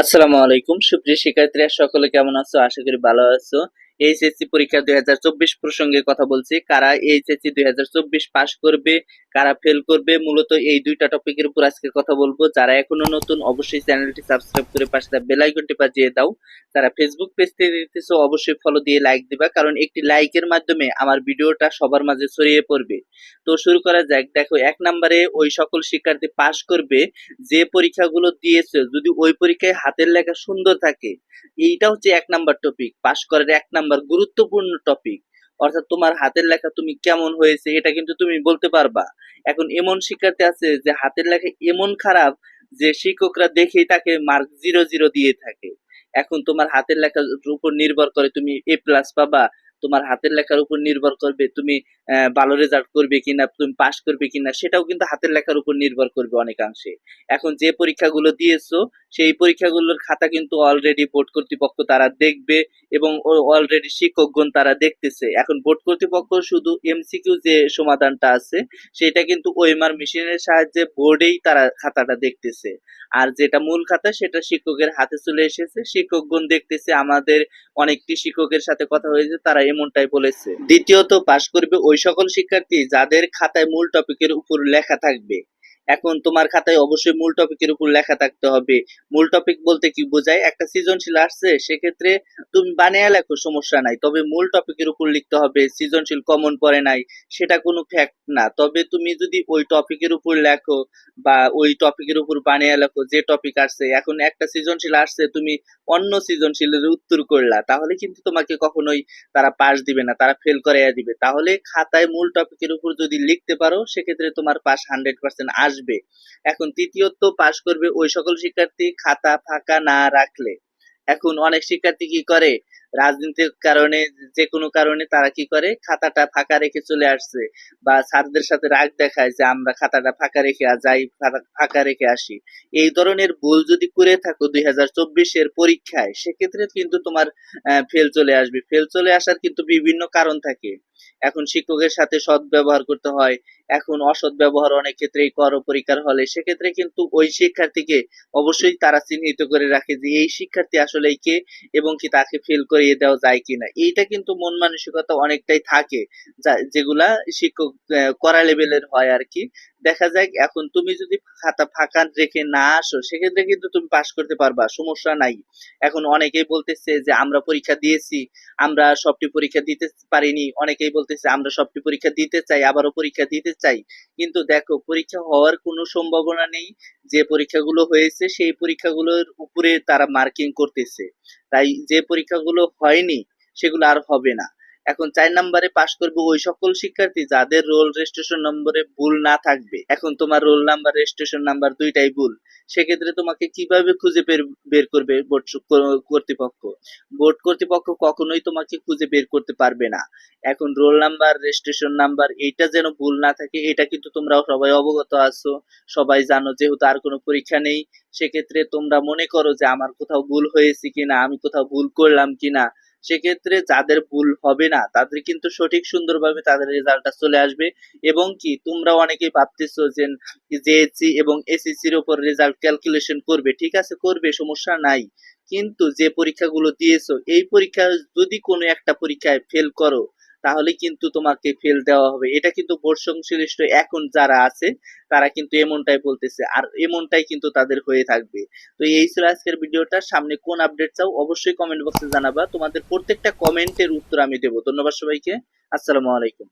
আসসালামু আলাইকুম। সুপ্রিয় শিক্ষার্থীরা, সকলে কেমন আছো? আশা করি ভালো আছো। এইচএসসি পরীক্ষা দুই হাজার চব্বিশ প্রসঙ্গে কথা বলছি। কারা এইচএসসি দুই হাজার চব্বিশ পাশ করবে, কারা ফেল করবে, মূলত এই দুইটা টপিকের উপর আজকে কথা বলব। যারা এখনও নতুন, অবশ্যই চ্যানেলটি সাবস্ক্রাইব করে পাশে বেল আইকনটি বাজিয়ে দাও। যারা ফেসবুক পেজ থেকে অবশ্যই ফলো দিয়ে লাইক দিবা, কারণ একটি লাইকের মাধ্যমে আমার ভিডিওটা সবার মাঝে ছড়িয়ে পড়বে। তো শুরু করা যাক। দেখো, এক নম্বরে ওই সকল শিক্ষার্থী পাশ করবে, যে পরীক্ষাগুলো দিয়েছে, যদি ওই পরীক্ষায় হাতের লেখা সুন্দর থাকে, এইটা হচ্ছে এক নাম্বার টপিক পাশ করার এক নাম্বার গুরুত্বপূর্ণ টপিক অর্থাৎ তোমার হাতের লেখা তুমি কেমন হয়েছে, এটা কিন্তু তুমি বলতে পারবা। এখন এমন শিক্ষার্থী আছে যে হাতের লেখা এমন খারাপ যে শিক্ষকরা দেখেই তাকে মার্ক জিরো জিরো দিয়ে থাকে। এখন তোমার হাতের লেখার উপর নির্ভর করে তুমি এ প্লাস পাবা, তোমার হাতের লেখার উপর নির্ভর করবে তুমি ভালো রেজাল্ট করবে কিনা, তুমি পাশ করবে কিনা, সেটাও কিন্তু হাতের লেখার উপর নির্ভর করবে অনেকাংশে। এখন যে পরীক্ষাগুলো দিয়েছ সেই পরীক্ষাগুলোর খাতা কিন্তু অলরেডি বোর্ড কর্তৃপক্ষ তারা দেখবে এবং অলরেডি শিক্ষকগণ তারা দেখতেছে। এখন বোর্ড কর্তৃপক্ষ শুধু এমসিকিউ যে সমাধানটা আছে, সেটা কিন্তু ওএমআর মেশিনের সাহায্যে বোর্ডেই তারা খাতাটা দেখতেছে। আর যেটা মূল খাতা, সেটা শিক্ষকের হাতে চলে এসেছে। শিক্ষকগণ দেখতেছে আমাদের অনেকটি শিক্ষকের সাথে কথা হয়েছে, তারা এমনটাই বলেছে। দ্বিতীয়ত, পাশ করবে ওই সকল শিক্ষার্থী যাদের খাতায় মূল টপিকের উপর লেখা থাকবে। এখন তোমার খাতায় অবশ্যই মূল টপিকের উপর লেখা থাকতে হবে। মূল টপিক বলতে কি বোঝায়? একটা সৃজনশীল আসছে, সেক্ষেত্রে তুমি বানিয়ে লেখো, সমস্যা নাই। তবে মূল টপিকের উপর লিখতে হবে, সৃজনশীল কমন পড়ে নাই, সেটা কোনো ফ্যাক্ট না। তবে তুমি যদি ওই টপিকের উপর লেখো বা ওই টপিকের উপর বানিয়ে লেখো, যে টপিক আসছে, এখন একটা সৃজনশীল আসছে, তুমি অন্য সৃজনশীলের উত্তর করলা, তাহলে কিন্তু তোমাকে কখনোই তারা পাস দিবে না, তারা ফেল করাইয়া দিবে। তাহলে খাতায় মূল টপিকের উপর যদি লিখতে পারো, সেক্ষেত্রে তোমার পাস হান্ড্রেড পার্সেন্ট আসবে। এখন তৃতীয়ত পাশ করবে ওই সকল শিক্ষার্থী খাতা ফাঁকা না রাখলে। এখন অনেক শিক্ষার্থী কি করে? রাজনীতির কারণে, যে কোনো কারণে তারা কি করে? খাতাটা ফাঁকা রেখে চলে আসছে বা স্যারদের সাথে রাগ দেখায় যে আমরা খাতাটা ফাঁকা রেখে যাই, ফাঁকা- রেখে আসি। এই ধরনের ভুল যদি করে থাকো দুই হাজার চব্বিশের পরীক্ষায়, সেক্ষেত্রে কিন্তু তোমার ফেল চলে আসবে। ফেল চলে আসার কিন্তু বিভিন্ন কারণ থাকে। এখন শিক্ষকের সাথে সৎ ব্যবহার করতে হয়, এখন অসৎ ব্যবহার অনেক ক্ষেত্রেই কর পরীক্ষার হলে। সেক্ষেত্রে কিন্তু ওই শিক্ষার্থীকে অবশ্যই তারা চিহ্নিত করে রাখে যে এই শিক্ষার্থী আসলে কে এবং কি তাকে ফেল করিয়ে দেওয়া যায় কিনা? এইটা কিন্তু মন মানসিকতা অনেকটাই থাকে। যেগুলা শিক্ষক কড়া লেভেলের হয় আর কি। দেখা যায় এখন তুমি যদি খাতা ফাঁকা রেখে না আসো, সেক্ষেত্রে কিন্তু তুমি পাশ করতে পারবা, সমস্যা নাই। এখন অনেকেই বলতেছে যে, আমরা পরীক্ষা দিয়েছি, আমরা সবটি পরীক্ষা দিতে পারিনি। অনেকেই বলতেছে, আমরা সবটি পরীক্ষা দিতে চাই, আবারও পরীক্ষা দিতে চাই। কিন্তু দেখো, পরীক্ষা হওয়ার কোনো সম্ভাবনা নেই। যে পরীক্ষাগুলো হয়েছে, সেই পরীক্ষাগুলোর উপরে তারা মার্কিং করতেছে। তাই যে পরীক্ষাগুলো হয়নি সেগুলো আর হবে না। এখন চার নম্বরে পাশ করবে ওই সকল শিক্ষার্থী যাদের রোল রেজিস্ট্রেশন নম্বরে ভুল না থাকবে। এখন তোমার রোল নাম্বার রেজিস্ট্রেশন নাম্বার দুইটাই ভুল। সেক্ষেত্রে তোমাকে কীভাবে খুঁজে বের করবে বোর্ড কর্তৃপক্ষ? বোর্ড কর্তৃপক্ষ কখনোই তোমাকে খুঁজে বের করতে পারবে না। এখন রোল নাম্বার রেজিস্ট্রেশন নাম্বার এইটা যেন ভুল না থাকে, এটা কিন্তু তোমরাও সবাই অবগত আছো। সবাই জানো যেহেতু আর কোনো পরীক্ষা নেই, সেক্ষেত্রে তোমরা মনে করো যে আমার কোথাও ভুল হয়েছে কিনা, আমি কোথাও ভুল করলাম কিনা। সেক্ষেত্রে যাদের ভুল হবে না, তাদের কিন্তু সঠিক সুন্দরভাবে তাদের রেজাল্টটা চলে আসবে। এবং কি, তোমরা অনেকেই ভাবতেছো যে জেএসসি এবং এসএসসির উপর রেজাল্ট ক্যালকুলেশন করবে। ঠিক আছে, করবে, সমস্যা নাই। কিন্তু যে পরীক্ষাগুলো দিয়েছ, এই পরীক্ষা যদি কোনো একটা পরীক্ষায় ফেল করো তাহলে কিন্তু তোমাকে ফেল দেওয়া হবে। এটা কিন্তু বোর্ড সংশ্লিষ্ট এখন যারা আছে, তারা কিন্তু এমনটাই বলতেছে। আর এমনটাই কিন্তু তাদের হয়ে থাকবে। তো এই ছিল আজকের ভিডিওটা। সামনে কোন আপডেট চাও অবশ্যই কমেন্ট বক্সে জানাবা। তোমাদের প্রত্যেকটা কমেন্টের উত্তর আমি দেবো। ধন্যবাদ সবাইকে। আসসালামু আলাইকুম।